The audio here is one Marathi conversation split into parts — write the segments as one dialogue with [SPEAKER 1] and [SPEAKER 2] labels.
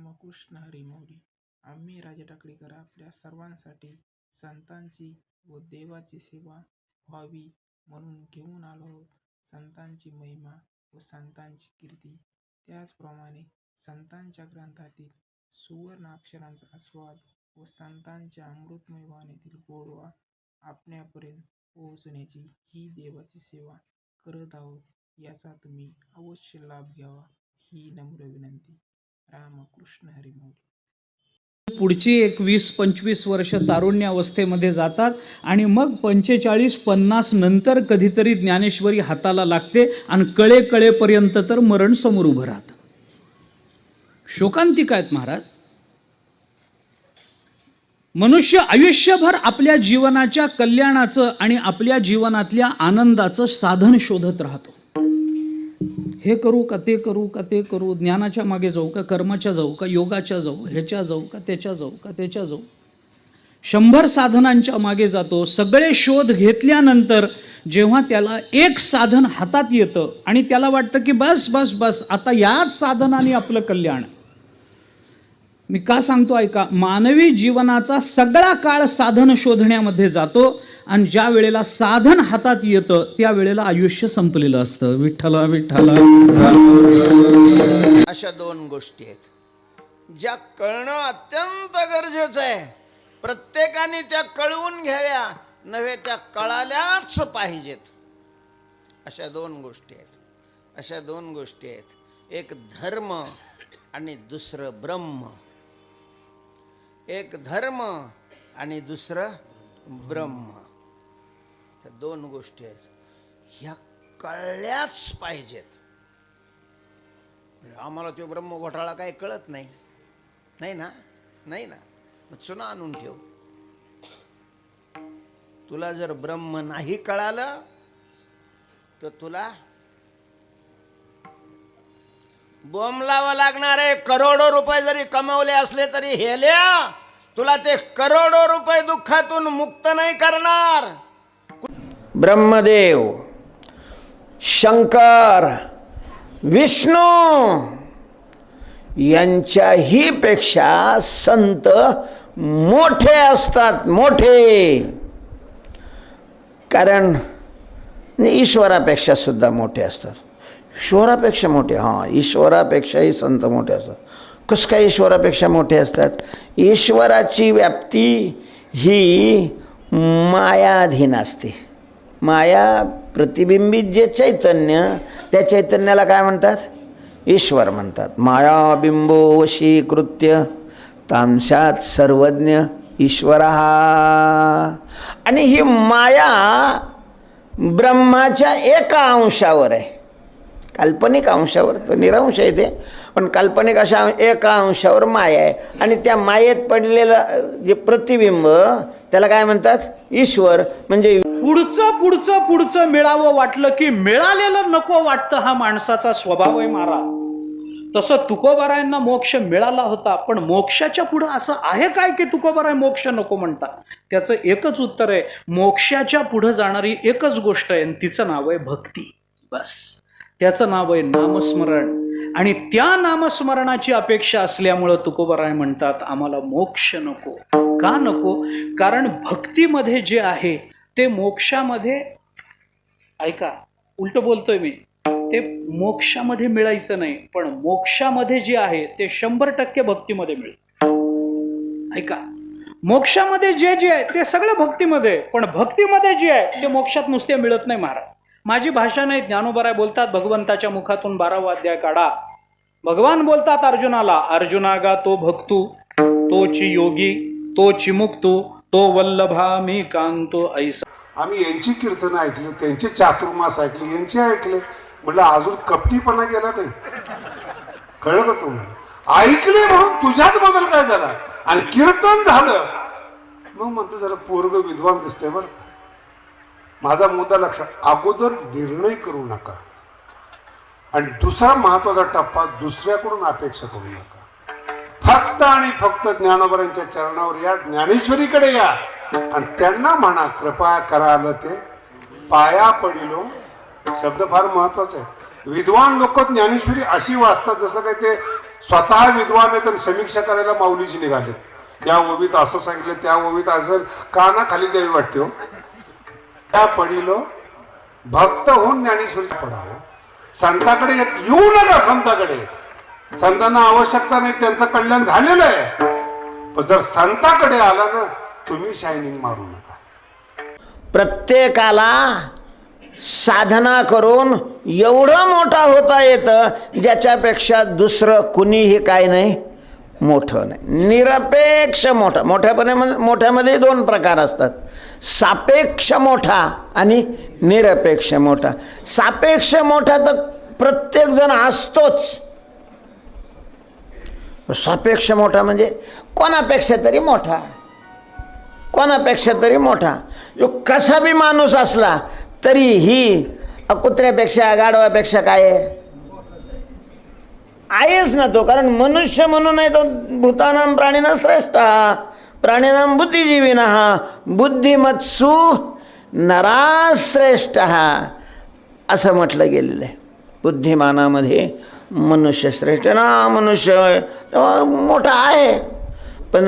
[SPEAKER 1] रामकृष्ण हरी मौली आम्ही राजा टाकळीकर आपल्या सर्वांसाठी संतांची व देवाची सेवा व्हावी म्हणून घेऊन आलो आहोत. संतांची महिमा व संतांची कीर्ती. त्याचप्रमाणे संतांच्या ग्रंथातील सुवर्ण अक्षरांचा आस्वाद व संतांच्या अमृतमय वाणीतील गोडवा आपण्यापर्यंत पोहोचण्याची ही देवाची सेवा करत आहोत. याचा तुम्ही अवश्य लाभ घ्यावा. ही नम्र विनंती. रामकृष्ण हरी
[SPEAKER 2] पुढची एक वीस पंचवीस वर्ष तारुण्य अवस्थेमध्ये जातात आणि मग पंचेचाळीस पन्नास नंतर कधीतरी ज्ञानेश्वरी हाताला लागते आणि कळे कळेपर्यंत तर मरण समोर उभं राहतं. शोकांतिक आहेत महाराज. मनुष्य आयुष्यभर आपल्या जीवनाच्या कल्याणाचं आणि आपल्या जीवनातल्या आनंदाचं साधन शोधत राहतो. हे करू का ते करू का ते करू? ज्ञानाच्या मागे जाऊ का कर्माच्या जाऊ का योगाच्या जाऊ ह्याच्या जाऊ का त्याच्या जाऊ का त्याच्या जाऊ? शंभर साधनांच्या मागे जातो. सगळे शोध घेतल्यानंतर जेव्हा त्याला एक साधन हातात येतं आणि त्याला वाटतं की बस बस बस आता याच साधनाने आपलं कल्याण. मी का सांगतो ऐका मानवी जीवनाचा सगळा काळ साधन शोधण्यामध्ये जातो. आणि ज्या वेळेला साधन हातात येतं त्या वेळेला आयुष्य संपलेलं असतं. विठ्ठला विठ्ठला.
[SPEAKER 3] अशा दोन गोष्टी आहेत. ज्या कळणं अत्यंत गरजेचं आहे. प्रत्येकाने त्या कळवून घ्याव्या नव्हे त्या कळाल्याच पाहिजेत. अशा दोन गोष्टी आहेत. अशा दोन गोष्टी आहेत. एक धर्म आणि दुसरं ब्रह्म. एक धर्म आणि दुसरं ब्रह्म. ह्या दोन गोष्टी आहेत. ह्या कळल्याच पाहिजेत. म्हणजे आम्हाला तो ब्रह्म घोटाळा काही कळत नाही. नाही ना? नाही ना? मग चुना आणून ठेव. तुला जर ब्रह्म नाही कळालं तर तुला बॉम्ब लावा लागणार आहे. करोडो रुपये जरी कमवले असले तरी हेल्या तुला ते करोडो रुपये दुःखातून मुक्त नाही करणार. ब्रह्मदेव शंकर विष्णू यांच्याही पेक्षा संत मोठे असतात मोठे. कारण ईश्वरापेक्षा सुद्धा मोठे असतात. ईश्वरापेक्षा मोठे हां ईश्वरापेक्षाही संत मोठे असतात. कसं काय ईश्वरापेक्षा मोठे असतात? ईश्वराची व्याप्ती ही मायाधीन असते. माया प्रतिबिंबित जे चैतन्य त्या चैतन्याला काय म्हणतात? ईश्वर म्हणतात. मायाबिंबो वशीकृत्य तांशात सर्वज्ञ ईश्वर. आणि ही माया ब्रह्माच्या एका अंशावर आहे. काल्पनिक अंशावर तर निरंश आहे ते पण काल्पनिक अशा एका अंशावर माया आहे. आणि त्या मायेत पडलेलं जे प्रतिबिंब त्याला काय म्हणतात? ईश्वर म्हणजे
[SPEAKER 2] पुढचं पुढचं पुढचं मिळावं वाटलं की मिळालेलं नको वाटतं हा माणसाचा स्वभाव आहे महाराज. तसं तुकोबारायांना मोक्ष मिळाला होता पण मोक्षाच्या पुढं असं आहे काय की तुकोबाराय मोक्ष नको म्हणतात? त्याचं एकच उत्तर आहे मोक्षाच्या पुढं जाणारी एकच गोष्ट आहे आणि तिचं नाव आहे भक्ती. बस. त्याचं नाव आहे नामस्मरण. आणि त्या नामस्मरणाची अपेक्षा असल्यामुळं तुकोबाराय म्हणतात आम्हाला मोक्ष नको. का नको? कारण भक्तीमध्ये जे आहे ते मोक्षामध्ये ऐका उलटं बोलतोय मी. ते मोक्षामध्ये मिळायचं नाही पण मोक्षामध्ये जे आहे ते शंभर टक्के भक्तीमध्ये मिळेल. ऐका मोक्षामध्ये जे जे आहे ते सगळं भक्तीमध्ये पण भक्तीमध्ये जे आहे ते मोक्षात नुसते मिळत नाही महाराज. माझी भाषा नाही ज्ञानोबराय बोलतात भगवंताच्या मुखातून बारावा अध्याय काढा. भगवान बोलतात अर्जुनाला अर्जुनागा तो भक्तू तोची योगी तोची मुक्तू तो वल्लभा मी कांतो ऐसा.
[SPEAKER 4] आम्ही यांची कीर्तन ऐकली त्यांचे चातुर्मास ऐकले यांचे ऐकले. म्हटलं अजून कपटीपणा गेला नाही. कळलं का तुम्हाला? ऐकले म्हणून तुझ्यात बदल काय झाला? आणि कीर्तन झालं. मग म्हणतो जरा पोरग विद्वान दिसतंय बरं. माझा मुद्दा लक्षात अगोदर निर्णय करू नका. आणि दुसरा महत्त्वाचा टप्पा दुसऱ्याकडून अपेक्षा करू नका. फक्त आणि फक्त ज्ञानोबरांच्या चरणावर या ज्ञानेश्वरीकडे या. आणि त्यांना म्हणा कृपा कराल ते. पाया पडिलो. शब्द फार महत्त्वाचा आहे. विद्वान लोक ज्ञानेश्वरी अशी वाचतात जसं काय ते स्वतः विद्वान आहे तर समीक्षा करायला माऊलीची निघाले त्या ओवीत असं सांगितलं त्या ओवीत असं का ना खाली द्यावी वाटते हो. त्या पडिलो. भक्त होऊन ज्ञानेश्वरीचा पडावं. संताकडे येत- येऊ नका संताकडे. संतांना आवश्यकता नाही त्यांचं कल्याण झालेलं आहे. पण जर संताकडे आला ना तुम्ही शायनिंग मारू नका.
[SPEAKER 3] प्रत्येकाला साधना करून एवढं मोठा होता येतं ज्याच्यापेक्षा दुसरं कुणीही काय नाही मोठं नाही. निरपेक्ष मोठा. मोठ्यापणे मोठ्यामध्ये दोन प्रकार असतात. सापेक्ष मोठा आणि निरपेक्ष मोठा. सापेक्ष मोठा तर प्रत्येकजण असतोच. सापेक्ष मोठा म्हणजे कोणापेक्षा तरी मोठा. कोणापेक्षा तरी मोठा. जो कसा बी माणूस असला तरी ही कुत्र्यापेक्षा गाढवापेक्षा काय आहे? आहेच ना तो कारण मनुष्य म्हणून आहे तो भूतानाम प्राणीना श्रेष्ठ. हा प्राणीनाम बुद्धिजीवी ना. हा बुद्धिमत्सू नराश्रेष्ठ. हा असं म्हटलं गेलेलं आहे. बुद्धिमानामध्ये मनुष्य श्रेष्ठ ना मनुष्य मोठा आहे. पण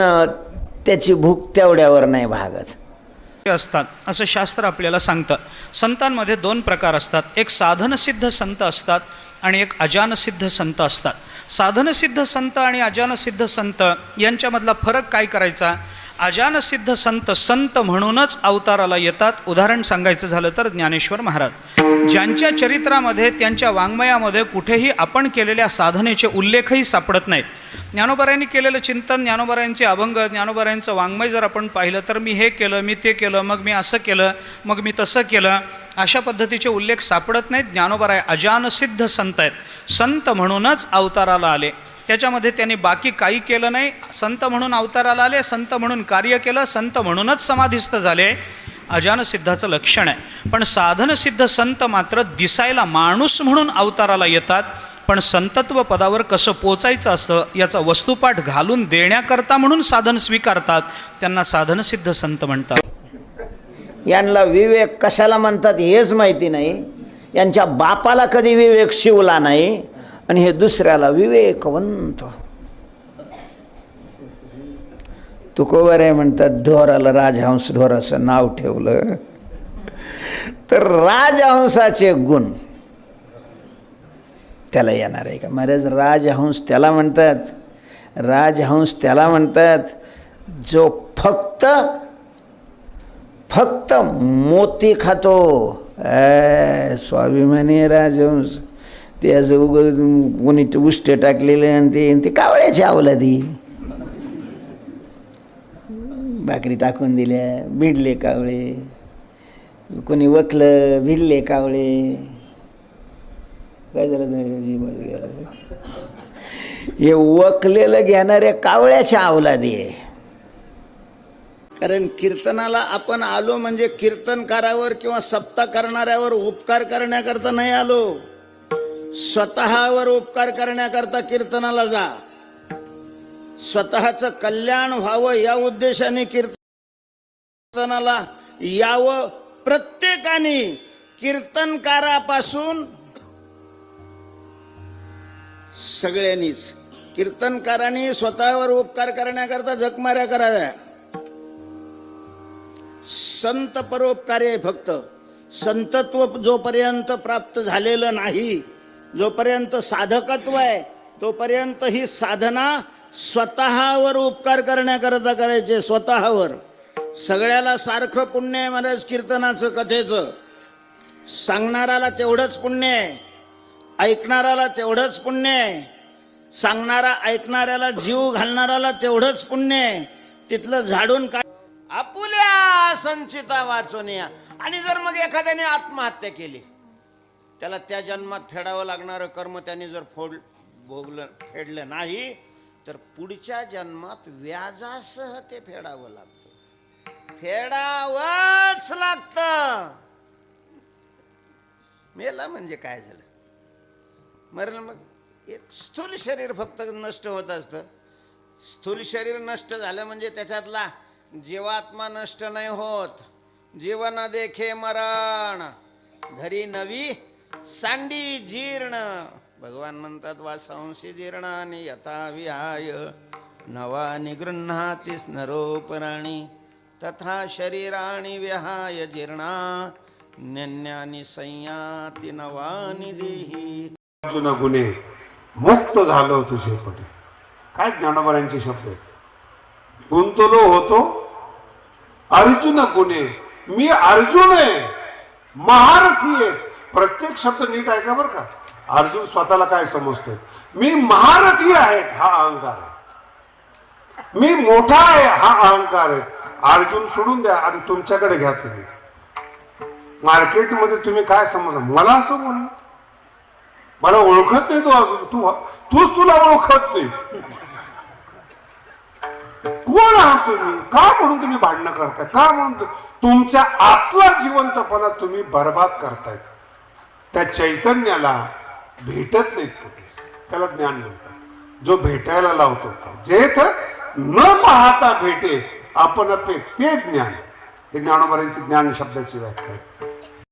[SPEAKER 3] त्याची भूक तेवढ्यावर नाही भागत.
[SPEAKER 2] असतात. असं शास्त्र आपल्याला सांगतं. संतांमध्ये दोन प्रकार असतात. एक साधनसिद्ध संत असतात आणि एक अजानसिद्ध संत असतात. साधनसिद्ध संत आणि अजानसिद्ध संत यांच्यामधला फरक काय करायचा? अजानसिद्ध संत संत म्हणूनच अवताराला येतात. उदाहरण सांगायचं झालं तर ज्ञानेश्वर महाराज. ज्यांच्या चरित्रामध्ये त्यांच्या वाङ्मयामध्ये कुठेही आपण केलेल्या साधनेचे उल्लेखही सापडत नाहीत. ज्ञानोबरायांनी केलेलं चिंतन ज्ञानोबरायांचे अभंग ज्ञानोबरायांचं वाङ्मय जर आपण पाहिलं तर मी हे केलं मी ते केलं मग मी असं केलं मग मी तसं केलं अशा पद्धतीचे उल्लेख सापडत नाहीत. ज्ञानोबराय अजानसिद्ध संत आहेत. संत म्हणूनच अवताराला आले. त्याच्यामध्ये त्यांनी बाकी काही केलं नाही. संत म्हणून अवताराला आले संत म्हणून कार्य केलं संत म्हणूनच समाधिस्थ झाले. अजानसिद्धाचं लक्षण आहे. पण साधनसिद्ध संत मात्र दिसायला माणूस म्हणून अवताराला येतात. पण संतत्व पदावर कसं पोचायचं असतं याचा वस्तुपाठ घालून देण्याकरता म्हणून साधन स्वीकारतात त्यांना साधनसिद्ध संत म्हणतात.
[SPEAKER 3] यांना विवेक कशाला म्हणतात हेच माहिती नाही. यांच्या बापाला कधी विवेक शिवला नाही. आणि हे दुसऱ्याला विवेकवंत. तुकोबर आहे म्हणतात ढोराला राजहंस ढोराचं नाव ठेवलं. तर राजहंसाचे गुण त्याला येणार आहे का? महाराज राजहंस त्याला म्हणतात राजहंस त्याला म्हणतात जो फक्त फक्त मोती खातो. स्वाभिमानी राजहंस. ते असं उग कोणी उष्टे टाकलेले आणि ते आणि ते कावळ्याची अवलादी भाकरी टाकून दिल्या भिडले कावळे. कोणी वकलं भिडले कावळे. काय झालं गेलं. हे वकलेलं घेणाऱ्या कावळ्याच्या अवलादी आहे. कारण कीर्तनाला आपण आलो म्हणजे कीर्तनकारावर किंवा सप्ता करणाऱ्यावर उपकार करण्याकरता नाही आलो. स्वतःवर उपकार करण्याकरता कीर्तनाला जा. स्वतःचं कल्याण व्हावं या उद्देशाने कीर्तनाला यावं. प्रत्येकाने कीर्तनकारापासून सगळ्यांनीच. कीर्तनकारांनी स्वतःवर उपकार करण्याकरता जगमाऱ्या कराव्या. संत परोपकारी आहे फक्त. संतत्व जोपर्यंत प्राप्त झालेलं नाही जोपर्यंत साधकत्व आहे तोपर्यंत ही साधना स्वतःवर उपकार करण्याकरता करायचे स्वतःवर. सगळ्याला सारखं पुण्य आहे महाराज कीर्तनाचं कथेचं. सांगणाराला तेवढंच पुण्य आहे. ऐकणाराला तेवढंच पुण्य आहे. सांगणारा ऐकणाऱ्याला जीव घालणाराला तेवढंच पुण्य आहे. तिथलं झाडून काढ. आपुल्या संचिता या. आणि जर मग एखाद्याने आत्महत्या केली त्याला त्या जन्मात फेडावं लागणारं कर्म त्यांनी जर फोड भोगलं फेडलं नाही तर पुढच्या जन्मात व्याजासह ते फेडावं लागतं. फेडावंच लागतं. मेला म्हणजे काय झालं? मरण मग एक स्थूल शरीर फक्त नष्ट होत असतं. स्थूल शरीर नष्ट झालं म्हणजे त्याच्यातला जीवात्मा नष्ट नाही होत. जीवन देखे मरण. घरी नवी सांडी जीर्ण. भगवान म्हणतात वासांशी जीर्णानि यथा विहाय नवानि गृह्णाती स्नरोपराणी तथा शरीराणि विहाय जीर्णा नन्यानि संयाती नवानि देही।
[SPEAKER 4] अर्जुन गुन्हे मुक्त झालो तुझे पटे काय ज्ञानोबरांचे शब्द आहेत? गुंतलो होतो? अर्जुन गुन्हे मी अर्जुन आहे महारथी आहे. प्रत्येक शब्द नीट ऐका बरं का. अर्जुन स्वतःला काय समजतोय? मी महारथी आहे हा अहंकार आहे. मी मोठा आहे हा अहंकार आहे. अर्जुन सोडून द्या आणि तुमच्याकडे घ्या तुम्ही. मार्केटमध्ये तुम्ही काय समजा? मला असं बोललं मला ओळखत नाही तो अजून. तू तूच तुला ओळखत नाहीस. कोण आहात तुम्ही? का म्हणून तुम्ही भांडणं करताय? का म्हणून तुमच्या आतला जिवंतपणा तुम्ही बर्बाद करतायत. त्या चैतन्याला भेटत नाहीत कुठे. त्याला ज्ञान म्हणतात जो भेटायला लावतो जेथ न पाहता भेटे आपण पे ते ज्ञान. हे ज्ञानोबऱ्यांची ज्ञान शब्दाची व्याख्या आहे.